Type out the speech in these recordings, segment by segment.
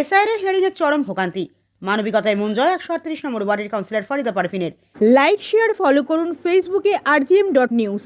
SIR এর hearing এর চরম ভোগান্তি। মানবিকতায় মন জয় একশো আটত্রিশ নম্বর ওয়ার্ডের কাউন্সিলর ফরিদা পারফিনের। লাইক শেয়ার ফলো করুন ফেসবুকে আরজিএম ডট নিউজ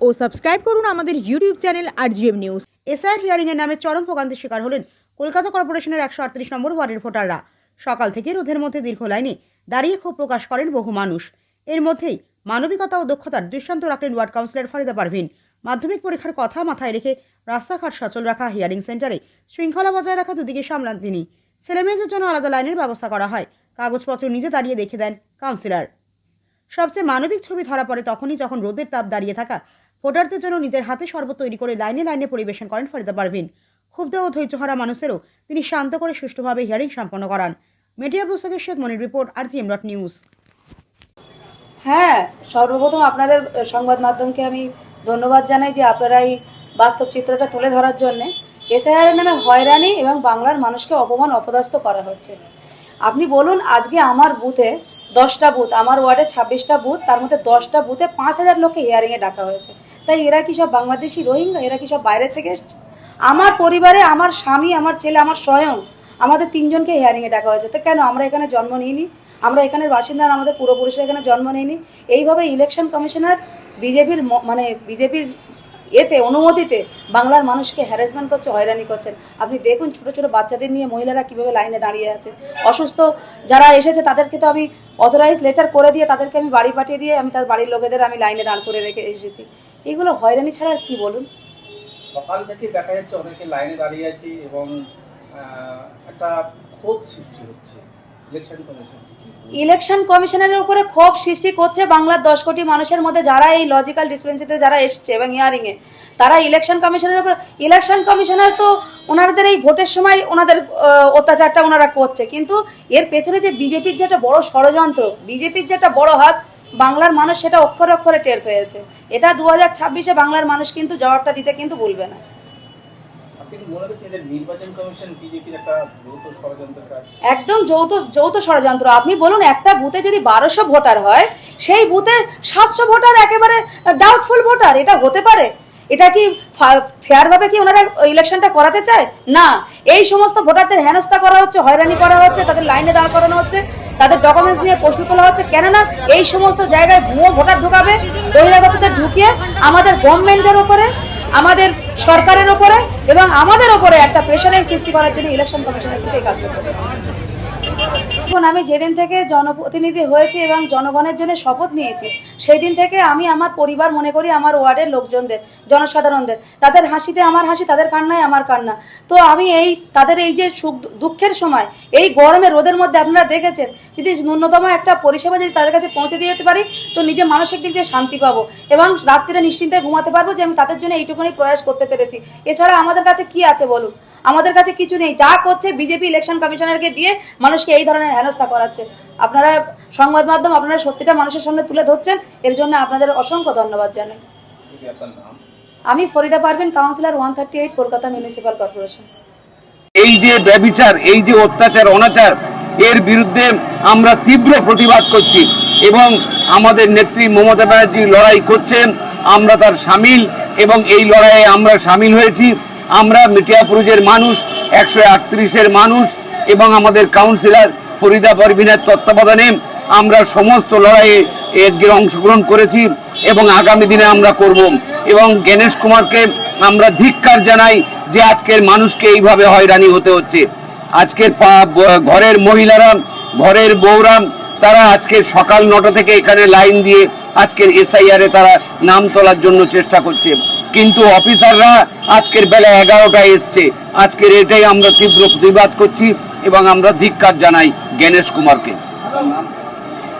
ও সাবস্ক্রাইব করুন আমাদের YouTube channel RGM news SIR hearing এর নামে চরম ভোগান্তির শিকার হলেন কলকাতা কর্পোরেশনের একশো আটত্রিশ নম্বর ওয়ার্ডের ভোটাররা। সকাল থেকে রোদের মধ্যে দীর্ঘ লাইনে দাঁড়িয়ে ক্ষোভ প্রকাশ করেন বহু মানুষ। এর মধ্যেই মানবিকতা ও দক্ষতার দৃষ্টান্ত রাখলেন ওয়ার্ড কাউন্সিলর ফরিদা পারভিন। মাধ্যমিক পরীক্ষার কথা মাথায় রেখে রাস্তাঘাট সচল রাখা হিয়ারিং সেন্টারে শৃঙ্খলা বজায় রাখা দুদিকে সামলান তিনি। ছেলেমেয়েদের জন্য আলাদা লাইনের ব্যবস্থা করা হয়। কাগজপত্র নিজে দাঁড়িয়ে দেখে দেন কাউন্সিলর সবচেয়ে মানবিক ছবি ধরা পড়ে তখনই যখন রোদের তাপ দাঁড়িয়ে থাকা ভোটারদের জন্য নিজের হাতে শরবত তৈরি করে লাইনে লাইনে পরিবেশন করেন ফরিদা পারভিন। ক্ষুব্ধ ও ধৈর্য ধৈর্যহারা মানুষেরও তিনি শান্ত করে সুষ্ঠুভাবে হিয়ারিং সম্পন্ন করান। মিডিয়া পুস্তকের Sheikh Monir report R G M dot news. হ্যাঁ সর্বপ্রথম আপনাদের সংবাদ মাধ্যমকে আমি ধন্যবাদ জানাই যে আপনারা এই বাস্তব চিত্রটা তুলে ধরার জন্যে এসআইআর নামে হয়রানি এবং বাংলার মানুষকে অপমান, অপদস্থ করা হচ্ছে। আপনি বলুন, আজকে আমার বুথে দশটা বুথ, আমার ওয়ার্ডে ছাব্বিশটা বুথ, তার মধ্যে দশটা বুথে পাঁচ হাজার লোককে হিয়ারিংয়ে ডাকা হয়েছে। তাই এরা কি সব বাংলাদেশি রোহিঙ্গা? এরা কি সব বাইরে থেকে এসছে? আমার পরিবারে আমার স্বামী, আমার ছেলে, আমার স্বয়ং আমাদের তিনজনকে হিয়ারিংয়ে ডাকা হয়েছে। তো কেন আমরা এখানে জন্ম নিইনি? আমরা এখানের বাসিন্দা আমাদের পূর্বপুরুষরা এখানে জন্ম নিইনি? এইভাবে ইলেকশন কমিশনার বিজেপির মানে বিজেপির এতে, অনুমতিতে বাংলার মানুষকে হ্যারাসমেন্ট করছে, হয়রানি করছেন আপনি দেখুন ছোট ছোট বাচ্চাদের নিয়ে মহিলারা কীভাবে লাইনে দাঁড়িয়ে আছে। অসুস্থ যারা এসেছে, তাদেরকে তো আমি অথরাইজ লেটার করে দিয়ে তাদেরকে আমি বাড়ি পাঠিয়ে দিয়ে আমি তার বাড়ির লোকেদের আমি লাইনে দাঁড় করে রেখে এসেছি। এগুলো হয়রানি ছাড়া আর কি বলুন? সকাল থেকে দেখা যাচ্ছে অনেকে লাইনে দাঁড়িয়ে আছে এবং একটা ক্ষোভ সৃষ্টি হচ্ছে। ইলেকশন কমিশনের উপরে ক্ষোভ সৃষ্টি করছে বাংলার দশ কোটি মানুষের মধ্যে যারা এই লজিক্যাল ডিসপেন্সিতে যারা এসছে এবং হিয়ারিংয়ে তারা ইলেকশন কমিশনের উপর ইলেকশন কমিশনার তো ওনাদের এই ভোটের সময় ওনাদের অত্যাচারটা ওনারা করছে। কিন্তু এর পেছনে যে বিজেপির যে একটা বড় ষড়যন্ত্র, বিজেপির যে একটা বড় হাত, বাংলার মানুষ সেটা অক্ষরে অক্ষরে টের পেয়েছে। এটা দু হাজার ছাব্বিশে বাংলার মানুষ কিন্তু জবাবটা দিতে কিন্তু ভুলবে না। একদম যৌথ যৌথ ষড়যন্ত্র। আপনি বলুন, একটা বুথে যদি বারোশো ভোটার হয়, সেই বুথে সাতশো ভোটার একেবারে ডাউটফুল ভোটার, এটা হতে পারে? এটা কি ফেয়ারভাবে কি ওনারা ইলেকশনটা করাতে চায়? না। এই সমস্ত ভোটারদের হেনস্থা করা হচ্ছে, হয়রানি করা হচ্ছে, তাদের লাইনে দাঁড় করানো হচ্ছে, তাদের ডকুমেন্টস নিয়ে প্রশ্ন তোলা হচ্ছে। কেননা এই সমস্ত জায়গায় ভুয়ো ভোটার ঢুকাবে, বহিরাগতদের ঢুকিয়ে আমাদের গভর্নমেন্টের ওপরে আমাদের সরকারের ওপরে এবং আমাদের ওপরে একটা প্রেশারের সৃষ্টি করার জন্য ইলেকশন কমিশনের কিন্তু এই কাজটা এখন আমি যেদিন থেকে জনপ্রতিনিধি হয়েছি এবং জনগণের জন্য শপথ নিয়েছি সেই দিন থেকে আমি আমার পরিবার মনে করি আমার ওয়ার্ডের লোকজনদের, জনসাধারণদের। তাদের হাসিতে আমার হাসি, তাদের কান্নায় আমার কান্না। তো আমি এই, তাদের এই যে সুখ, দুঃখের সময়, এই গরমে রোদের মধ্যে আপনারা দেখেছেন, যদি ন্যূনতম একটা পরিষেবা যদি তাদের কাছে পৌঁছে দিয়ে যেতে পারি, তো নিজে মানসিক দিক দিয়ে শান্তি পাবো এবং রাত্রিরে নিশ্চিন্তে ঘুমাতে পারব যে আমি তাদের জন্য এইটুকুনি প্রয়াস করতে পেরেছি। এছাড়া আমাদের কাছে কি আছে বলুন? আমাদের কাছে কিছু নেই। যা করছে বিজেপি ইলেকশন কমিশনারকে দিয়ে মানুষকে এই ধরনের হেনস্থা করাচ্ছে। আপনারা সংবাদ মাধ্যম আপনারা সত্যিটা মানুষের সামনে তুলে ধরছেন এর জন্য আপনাদের অসংখ্য ধন্যবাদ জানাই। যদি আপনার নাম? আমি Farida Parvin councillor one thirty eight Kolkata municipal corporation. এই যে ব্যবিচার এই যে অত্যাচার অনাচার এর বিরুদ্ধে আমরা তীব্র প্রতিবাদ করছি এবং আমাদের নেত্রী মমতা ব্যানার্জি লড়াই করছেন আমরা তার সামিল এবং এই লড়াইয়ে আমরা সামিল হয়েছি। আমরা মিটিয়াপুরুজের মানুষ একশো আটত্রিশের মানুষ এবং আমাদের কাউন্সিলর ফরিদা পারভিনের তত্ত্বাবধানে আমরা সমস্ত লড়াইয়ে এর অংশগ্রহণ করেছি এবং আগামী দিনে আমরা করব। এবং গণেশ কুমারকে আমরা ধিক্কার জানাই যে আজকের মানুষকে এইভাবে হয়রানি হতে হচ্ছে। আজকের ঘরের মহিলারা, ঘরের বউরা, তারা আজকে সকাল নটা থেকে এখানে লাইন দিয়ে আজকের এসআইআর তারা নাম তোলার জন্য চেষ্টা করছে। কিন্তু অফিসাররা আজকের বেলা এগারোটায় এসছে। আজকের এটাই আমরা তীব্র প্রতিবাদ করছি। এবং আমরা ধিক্কার জানাই গণেশ কুমারকে।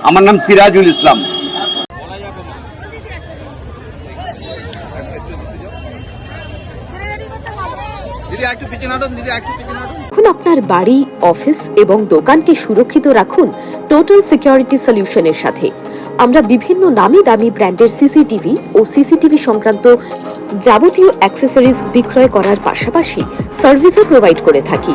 আমার নাম সিরাজুল ইসলাম। এখন আপনার বাড়ি, অফিস এবং দোকানকে সুরক্ষিত রাখুন টোটাল সিকিউরিটি সলিউশনের সাথে। আমরা বিভিন্ন নামি দামি ব্র্যান্ডের সিসিটিভি ও সিসিটিভি সংক্রান্ত যাবতীয় অ্যাক্সেসরিজ বিক্রয় করার পাশাপাশি সার্ভিসও প্রোভাইড করে থাকি।